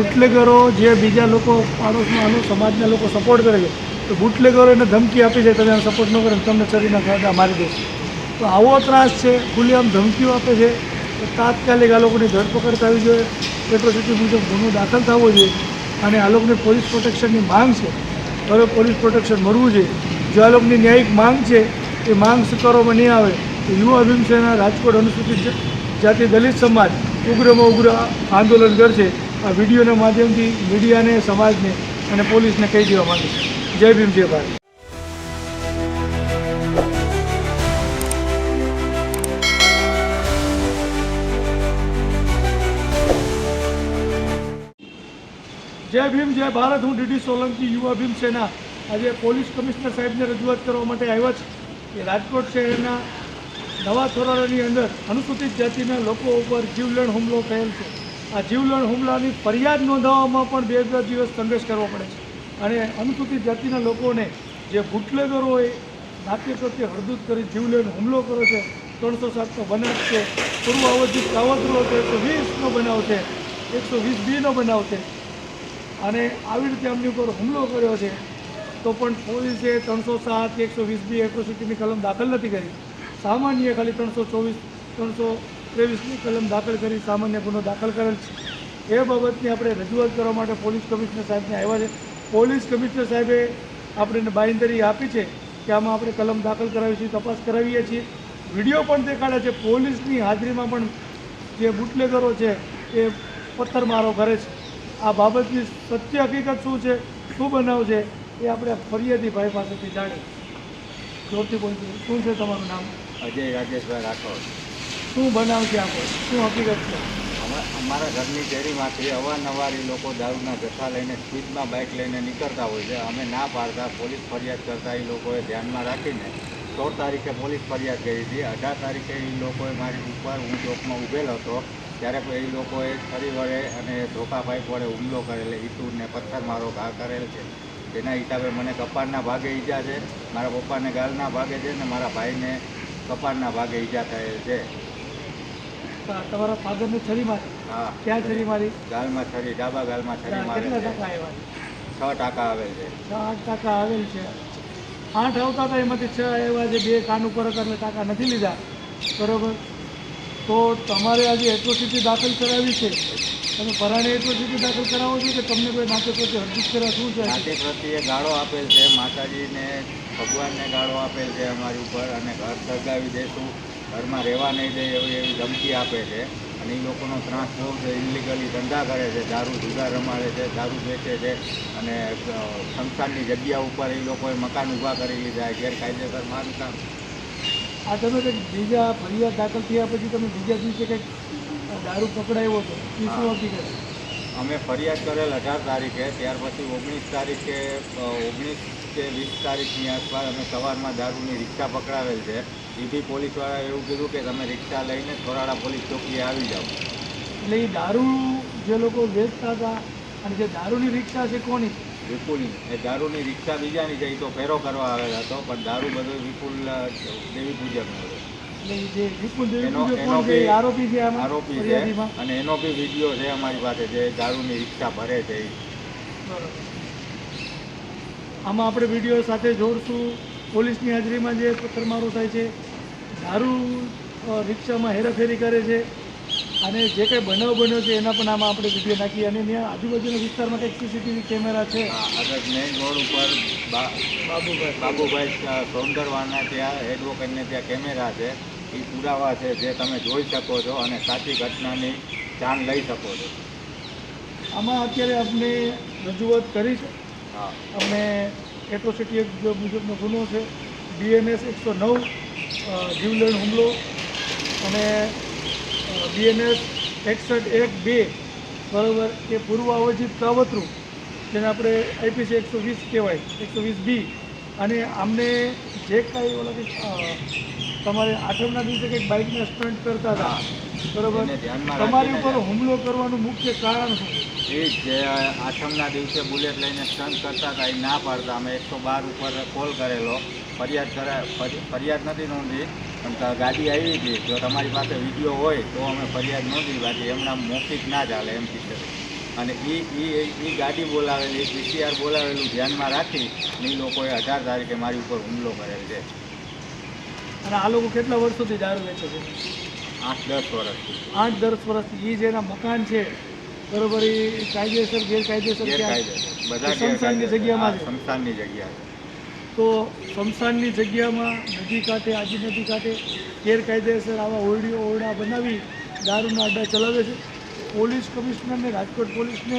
બુટલેગરો જે બીજા લોકો, પાડોશમાં આનો સમાજના લોકો સપોર્ટ કરે છે, તો બુટલેગરો એને ધમકી આપી છે, તમે સપોર્ટ ન કરો તમને શરીરના ખાડા મારી દેશે તો આવો ત્રાસ છે ખુલ્લેઆમ ધમકીઓ આપે છે, તો તાત્કાલિક આ લોકોની ધરપકડ થવી જોઈએ. એટ્રોસિટી મુજબ ગુનો દાખલ થવો જોઈએ અને આ લોકોને પોલીસ પ્રોટેક્શનની માંગ છે. હવે પોલીસ પ્રોટેક્શન મળવું જોઈએ. જો આ લોકોની ન્યાયિક માંગ છે, એ માંગ સ્વીકારવામાં નહીં આવે, તો યુવા ભીમસેના રાજકોટ અનુસૂચિત જાતિ દલિત સમાજ ઉગ્રમાં ઉગ્ર આંદોલન કરશે. આ વિડીયોના માધ્યમથી મીડિયાને, સમાજને અને પોલીસને કહી દેવા માંગે છે. જય ભીમ, જય ભારત. જય ભીમ, જય ભારત. હું ડીડી સોલંકી, યુવા ભીમ સેના. આજે પોલીસ કમિશનર સાહેબને રજૂઆત કરવા માટે આવ્યા છે કે રાજકોટ શહેરના નવા થોરાળાની અંદર અનુસૂચિત જાતિના લોકો ઉપર જીવલેણ હુમલો થયેલ છે. આ જીવલેણ હુમલાની ફરિયાદ નોંધાવવામાં પણ બે બે દિવસ સંઘર્ષ કરવો પડે છે. અને અનુસૂચિત જાતિના લોકોને જે બુટલેગરોએ નાટ્ય પ્રત્યે હળદૂત કરી જીવલેણ હુમલો કર્યો છે, ત્રણસો સાતનો બનાવ છે પૂર્વ અવધિ કાવતરો છે, એકસો વીસનો બનાવ છે, એકસો વીસ બીનો બનાવ છે. અને આવી રીતે એમની ઉપર હુમલો કર્યો છે, તો પણ પોલીસે ત્રણસો સાત, એકસો વીસ બી એટ્રોસિટીની કલમ દાખલ નથી કરી. સામાન્ય ખાલી ત્રણસો ચોવીસ, ત્રણસો ત્રેવીસની કલમ દાખલ કરી સામાન્ય ગુનો દાખલ કરેલ છે. એ બાબતની આપણે રજૂઆત કરવા માટે પોલીસ કમિશનર સાહેબને આવ્યા છે. પોલીસ કમિશનર સાહેબે આપણને બાંયધરી આપી છે કે આમાં આપણે કલમ દાખલ કરાવી છીએ તપાસ કરાવીએ છીએ. વીડિયો પણ દેખાડે છે. પોલીસની હાજરીમાં પણ જે બુટલેગરો છે એ પથ્થરમારો કરે છે. આ બાબતની સત્ય હકીકત શું છે, શું બનાવ છે, એ આપણે ફરિયાદી ભાઈ પાસેથી જાણીએ. જોરથી બોલજો. શું છે તમારું નામ? અજય રાજેશભાઈ રાઠોડ. શું બનાવ આપણે શું હકીકત છે? અમારા ઘરની શેરીમાંથી અવારનવાર એ લોકો દારૂના જથ્થા લઈને સ્પીડમાં બાઇક લઈને નીકળતા હોય છે. અમે ના પાડતા, પોલીસ ફરિયાદ કરતા એ લોકોએ ધ્યાનમાં રાખીને સોળ તારીખે પોલીસ ફરિયાદ કરી હતી. અઢાર તારીખે એ લોકોએ મારી ઉપર હું ચોકમાં ઊભેલો હતો. ત્યારે એ લોકોએ ફરી વડે અને ધોકા પાઇપ વડે હુમલો કરેલ. ઈટુને પથ્થર મારો ઘા કરેલ છે. તેના હિસાબે મને કપાળના ભાગે ઈજા છે. મારા પપ્પાને ગાલના ભાગે છે ને મારા ભાઈને કપાળના ભાગે ઈજા થયેલ છે. તો આ તમારા ફાધરને છરી મારી. હા. ક્યાં છરી મારી? ગાલમાં છરી ડાબા ગાલમાં છરી મારી કેટલા ટકા આવ્યા છ? ટકા આવેલ છે. છ આઠ ટકા આવેલ છે. આઠ આવતા હતા એમાંથી છ આવ્યા છે બે કાન ઉપર હતા એટલે ટકા નથી લીધા. બરોબર? તો તમારે આજે એટ્રોસિટી દાખલ કરાવી છે. તમે પરાણે એટ્રોસિટી દાખલ કરાવો છો કે તમને કોઈ નાતે પ્રત્યે હરજીત કરવા શું છે? નાટી પ્રત્યે ગાળો આપેલ છે માતાજીને ભગવાનને ગાળો આપેલ છે અમારી ઉપર અને ઘર સળગાવી દેશું. ઘરમાં રહેવા નહીં દે એવી એવી ધમકી આપે છે અને એ લોકોનો ત્રાસ બહુ છે ઇલિગલી ધંધા કરે છે, દારૂ જુદા રમાડે છે, દારૂ વેચે છે અને સંસ્થાનની જગ્યા ઉપર એ લોકોએ મકાન ઊભા કરી લીધા ગેરકાયદેસર બાંધકામ આ તમે કંઈક બીજા ફરિયાદ દાખલ થયા પછી તમે બીજા દિવસે કંઈક દારૂ પકડાયો હતો એ શું. હકીકત અમે ફરિયાદ કરેલ અઢાર તારીખે ત્યાર પછી ઓગણીસ તારીખે ઓગણીસ કે વીસ તારીખની આસપાસ અમે સવારમાં દારૂની રિક્ષા પકડાવેલ છે. ઈડી પોલીસવાળાએ એવું કીધું કે તમે રિક્ષા લઈને થોરાડા પોલીસ ચોકીએ આવી જાઓ. એટલે એ દારૂ જે લોકો વેચતા હતા અને જે દારૂની રિક્ષા છે કોની? વિપુલની. એ દારૂની રિક્ષા બીજાની છે એ તો ફેરો કરવા આવેલા હતો પણ દારૂ બધો વિપુલ દેવી પૂજકનો હતો આરોપી છે અને એનો બી વીડિયો છે અમારી પાસે જે દારૂની રિક્ષા ભરે છે આમાં આપણે વીડિયો સાથે જોડશું. પોલીસની હાજરીમાં જે પથ્થરમારો થાય છે દારૂ રિક્ષામાં હેરાફેરી કરે છે. અને જે કંઈ બનાવ બન્યો છે એના પણ આમાં આપણે વીડિયો નાખીએ. અને ત્યાં આજુબાજુના વિસ્તારમાં કંઈક સીસીટીવી કેમેરા છે. આગળ મેઇન રોડ ઉપર બાબુભાઈ. બાબુભાઈ સૌંદરવાના ત્યાં એડવોકેટને ત્યાં કેમેરા છે. એ પુરાવા છે જે તમે જોઈ શકો છો અને સાચી ઘટનાની જાણ લઈ શકો છો. આમાં અત્યારે આપણે રજૂઆત કરી છે. હા. અમે એટ્રોસિટી એક મુજબનો ગુનો છે ડીએનએસ એકસો નવ જીવલેણ હુમલો અને બીએનએસ એકસઠ એક બે બરાબર એ પૂર્વાવજિત કાવતરું જેને આપણે આઈપીસી એકસો વીસ કહેવાય એકસો વીસ બી. અને અમને જે કાંઈ ઓલા કંઈક તમારે આઠમના દિવસે કંઈક બાઇકને સ્ટન્ટ કરતા હતા બરાબર? તમારી ઉપર હુમલો કરવાનું મુખ્ય કારણ શું? એ જે આઠમના દિવસે બુલેટ લઈને સ્ટન્ટ કરતા હતા એ ના પાડતા. અમે એકસો બાર ઉપર કોલ કરેલો. ફરિયાદ કરા ફરિયાદ નથી નોંધી. પણ ગાડી આવી હતી. જો તમારી પાસે વીડિયો હોય તો અમે ફરિયાદ નોંધી બાકી એમના મૌખિક ના ચાલે એમ કીધું. અને એ એ એ ગાડી બોલાવેલી પીસીઆર બોલાવેલું ધ્યાનમાં રાખી ને એ લોકોએ અઢાર તારીખે મારી ઉપર હુમલો કરેલ છે. અને આ લોકો કેટલા વર્ષોથી દારૂ વેચે છે? આઠ દસ વર્ષથી આઠ દસ વર્ષથી એ જેના મકાન છે. બરોબર એ કાયદેસર ગેરકાયદેસર ક્યાં ગેરકાયદેસર બધા જગ્યામાં જગ્યા છે. તો સ્મશાનની જગ્યામાં નદી કાંઠે, આજી નદી કાંઠે ગેરકાયદેસર આવા ઓરડીઓ ઓરડા બનાવી દારૂના અડ્ડા ચલાવે છે. પોલીસ કમિશનરને, રાજકોટ પોલીસને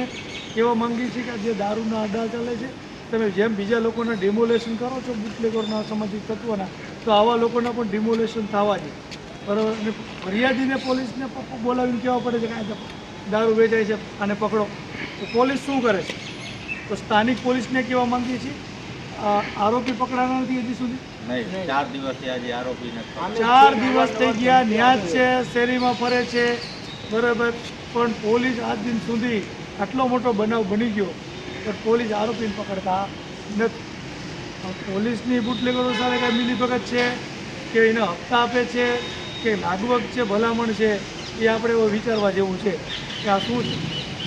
કહેવા માંગીએ છીએ કે જે દારૂના અડ્ડા ચાલે છે, તમે જેમ બીજા લોકોના ડિમોલેશન કરો છો બુટલેગરના સામાજિક તત્વોના, તો આવા લોકોના પણ ડિમોલેશન થવા જોઈએ. બરાબર? અને ફરિયાદીને પોલીસને બોલાવીને કહેવા પડે છે કે દારૂ વેચાય છે, આને પકડો. તો પોલીસ શું કરે છે? તો સ્થાનિક પોલીસને કહેવા માંગીએ છીએ આરોપી પકડાના નથી હજી સુધી? નહીં ચાર દિવસથી આજે આરોપીને ચાર દિવસ થઈ ગયા ન્યાજ છે શેરીમાં ફરે છે. બરાબર. પણ પોલીસ આજ દિન સુધી આટલો મોટો બનાવ બની ગયો પણ પોલીસ આરોપીને પકડતા નથી. પોલીસની બુટલેગરો સાથે કાંઈ મિલીભગત છે કે એને હપ્તા આપે છે કે લાગવગ છે ભલામણ છે એ આપણે વિચારવા જેવું છે કે આ શું છે?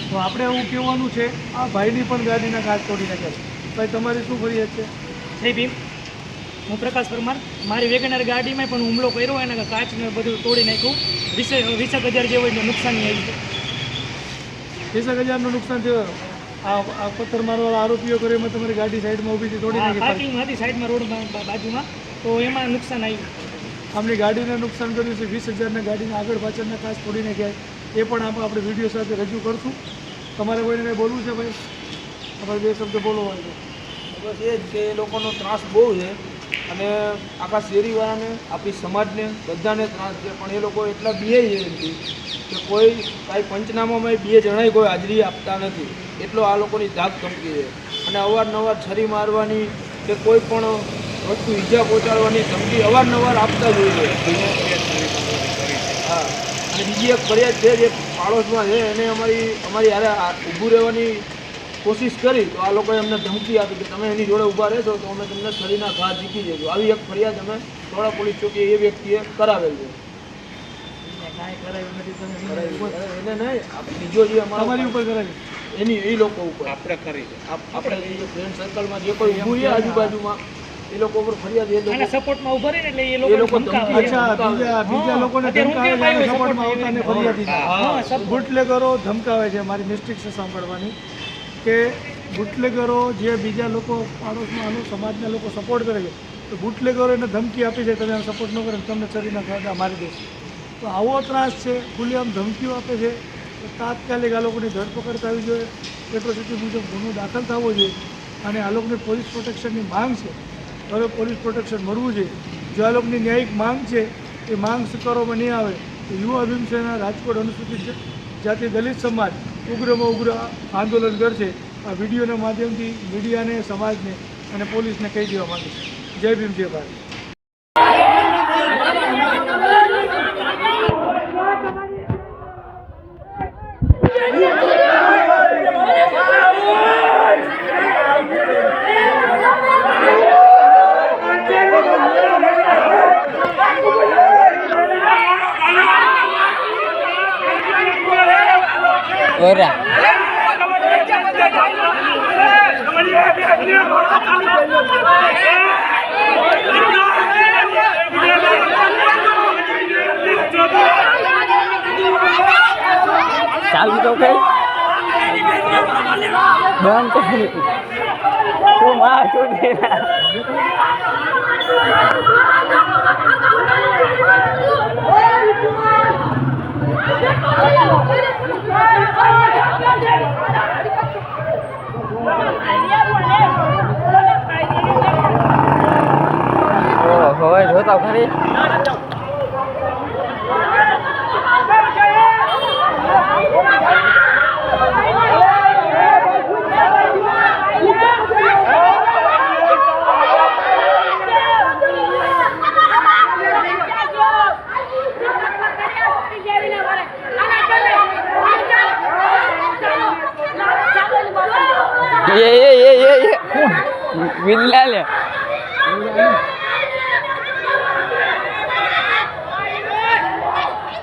તો આપણે એવું કહેવાનું છે આ ભાઈની પણ ગાડીના કાચ તોડી નાખ્યા છે. ભાઈ તમારી શું ફરિયાદ છે? જય ભીમ. હું પ્રકાશ પરમાર. મારી વેગનર ગાડીમાં પણ હુમલો કર્યો એના કાચને બધું તોડી નાખ્યું. વીસ વીસેક હજાર જેવું એટલે નુકસાની આવી છે વીસ હજારનું નુકસાન થયું. આ પથ્થર મારવાળા આરોપીઓ કર્યો એમાં તમારી ગાડી સાઈડમાં ઊભી હતી તોડી નાખી પાર્કિંગ હતી સાઈડમાં રોડ બાજુમાં. તો એમાં નુકસાન આવ્યું. આમની ગાડીને નુકસાન કર્યું છે વીસ હજારના ગાડીના આગળ પાછળના કાચ તોડી નાખ્યા. એ પણ આપ આપણે વીડિયો સાથે રજૂ કરશું. તમારે કોઈને બોલવું છે ભાઈ? તમારે બે શબ્દ બોલો હોય બસ એ જ કે એ લોકોનો ત્રાસ બહુ છે. અને આખા શેરીવાળાને, આપણી સમાજને બધાને ત્રાસ છે. પણ એ લોકો એટલા બીએ છે એમથી કે કોઈ કાંઈ પંચનામામાં બે જણાય કોઈ હાજરી આપતા નથી. એટલો આ લોકોની ધાક ધમકી છે. અને અવારનવાર છરી મારવાની કે કોઈ પણ વસ્તુ ઈજા પહોંચાડવાની ધમકી અવારનવાર આપતા જ હોય છે. હા. અને બીજી એક ફરિયાદ છે, જે પાડોશમાં છે, એને અમારી અમારી યારે ઊભું રહેવાની કોશિશ કરી તો આ લોકોએ અમને ધમકી આપી કે તમે એની જોડે ઊભા રહેશો તો અમે તમને શરીરના ઘા જીતી જઈશું આવી એક ફરિયાદ અમે થોડા પોલીસ ચોકીએ એ વ્યક્તિએ કરાવેલ છે. બીજો જે અમારો તમારી ઉપર કરાવી એની એ લોકો ઉપર. આપણે કરી આપણે જે ફ્રેન્ડ સર્કલમાં જે કોઈ ઊભું છે આજુબાજુમાં એ લોકો ઉપર ફરિયાદ એ લોકો સપોર્ટમાં ઊભા રહીને એટલે એ એ લોકો લોકો ધમકાવે છે. અચ્છા બીજા બીજા લોકોને ધમકાવે કેમ છે આવ્યો સપોર્ટમાં સપોર્ટમાં આવતાને એવી હા, બુટલેગરો ધમકાવે છે મારી મિસ્ટેક છે સાંભળવાની. કે બુટલેગરો જે બીજા લોકો પાડોશમાં આનો સમાજના લોકો સપોર્ટ કરે છે, તો બુટલેગરો એને ધમકી આપી છે તમે આમ સપોર્ટ ન કરે, તમને શરીરના કાયદા મારી દેશે. તો આવો ત્રાસ છે ખુલ્લેઆમ ધમકીઓ આપે છે, તો તાત્કાલિક આ લોકોની ધરપકડ થવી જોઈએ એટ્રોસિટી મુજબ ગુનો દાખલ થવો જોઈએ, અને આ લોકોની પોલીસ પ્રોટેક્શનની માંગ છે. હવે પોલીસ પ્રોટેક્શન મળવું જોઈએ જો આ લોકોની ન્યાયિક માંગ છે, એ માંગ સ્વીકારવામાં નહીં આવે, તો યુવા ભીમસેના રાજકોટ અનુસૂચિત જાતિ દલિત સમાજ ઉગ્રમાં ઉગ્ર આંદોલન કરશે. આ વિડીયોના માધ્યમથી મીડિયાને, સમાજને અને પોલીસને કહી દેવા માંગે છે. જય ભીમ, જય ભારત. ચાલુ તો કઈ બંધ કરી તું માં તું હોય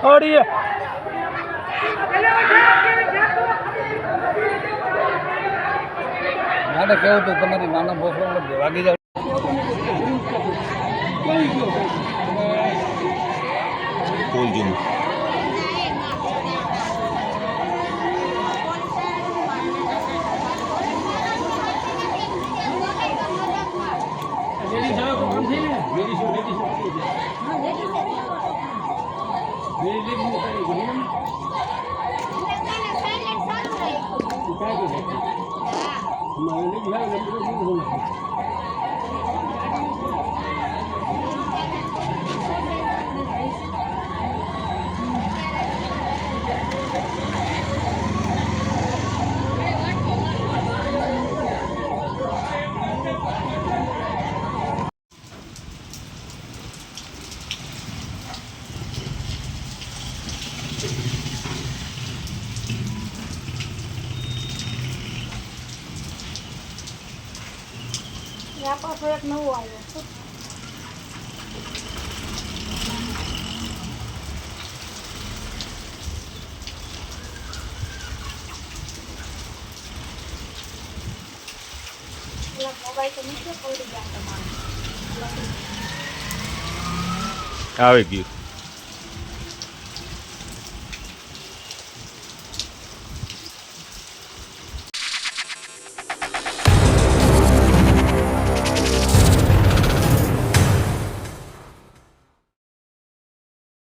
ઓડીએ નાને કેવું તો તમારી નાના બોસરો ભાગી જાવ કોઈ જોયું વ્યાપાર થોડોક નવો આવ્યો આવી ગયું.